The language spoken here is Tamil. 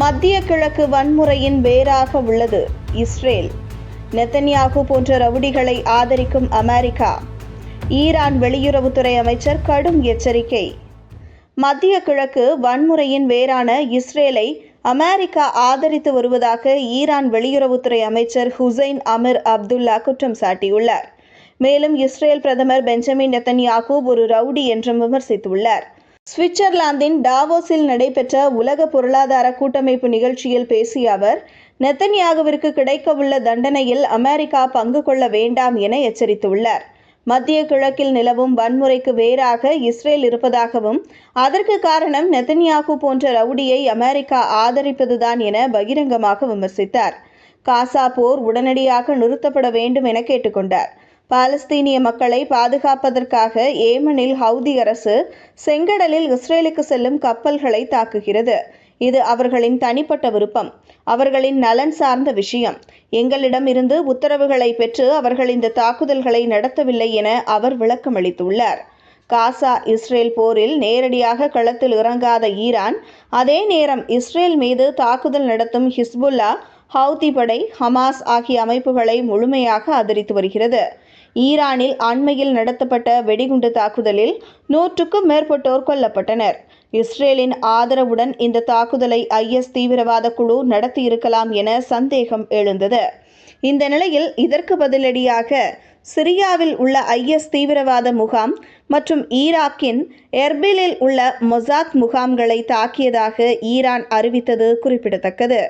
மத்திய கிழக்கு வன்முறையின் வேராக உள்ளது இஸ்ரேல். நெத்தன்யாகு போன்ற ரவுடிகளை ஆதரிக்கும் அமெரிக்கா. ஈரான் வெளியுறவுத்துறை அமைச்சர் கடும் எச்சரிக்கை. மத்திய கிழக்கு வன்முறையின் வேரான இஸ்ரேலை அமெரிக்கா ஆதரித்து வருவதாக ஈரான் வெளியுறவுத்துறை அமைச்சர் ஹுசைன் அமிர் அப்துல்லா குற்றம் சாட்டியுள்ளார். மேலும் இஸ்ரேல் பிரதமர் பெஞ்சமின் நெத்தன்யாகு ஒரு ரவுடி என்றும் விமர்சித்துள்ளார். சுவிட்சர்லாந்தின் டாவோஸில் நடைபெற்ற உலக பொருளாதார கூட்டமைப்பு நிகழ்ச்சியில் பேசிய அவர் நெத்தன்யாகுவிற்கு கிடைக்கவுள்ள தண்டனையில் அமெரிக்கா பங்கு கொள்ள வேண்டாம் என எச்சரித்துள்ளார். மத்திய கிழக்கில் நிலவும் வன்முறைக்கு வேறாக இஸ்ரேல் இருப்பதாகவும் அதற்கு காரணம் நெத்தன்யாகு போன்ற ரவுடியை அமெரிக்கா ஆதரிப்பதுதான் என பகிரங்கமாக விமர்சித்தார். காசா போர் உடனடியாக நிறுத்தப்பட வேண்டும் என கேட்டுக்கொண்டார் பாலஸ்தீனிய மக்களை பாதுகாப்பதற்காக ஏமனில் ஹவுதி அரசு செங்கடலில் இஸ்ரேலுக்கு செல்லும் கப்பல்களை தாக்குகிறது. இது அவர்களின் தனிப்பட்ட விருப்பம். அவர்களின் நலன் சார்ந்த விஷயம். எங்களிடம் இருந்து உத்தரவுகளை பெற்று அவர்கள் இந்த தாக்குதல்களை நடத்தவில்லை என அவர் விளக்கமளித்துள்ளார் காசா இஸ்ரேல் போரில் நேரடியாக களத்தில் இறங்காத ஈரான் அதே நேரம் இஸ்ரேல் மீது தாக்குதல் நடத்தும் ஹிஸ்புல்லா ஹவுதி படை ஹமாஸ் ஆகிய அமைப்புகளை முழுமையாக ஆதரித்து வருகிறது. ஈரானில் அண்மையில் நடத்தப்பட்ட வெடிகுண்டு தாக்குதலில் நூற்றுக்கும் மேற்பட்டோர் கொல்லப்பட்டனர். இஸ்ரேலின் ஆதரவுடன் இந்த தாக்குதலை ஐஎஸ் தீவிரவாத குழு நடத்தியிருக்கலாம் என சந்தேகம் எழுந்தது. இந்த நிலையில் இதற்கு பதிலடியாக சிரியாவில் உள்ள ஐஎஸ் தீவிரவாத முகாம் மற்றும் ஈராக்கின் எர்பிலில் உள்ள மொசாத் முகாம்களை தாக்கியதாக ஈரான் அறிவித்தது குறிப்பிடத்தக்கது.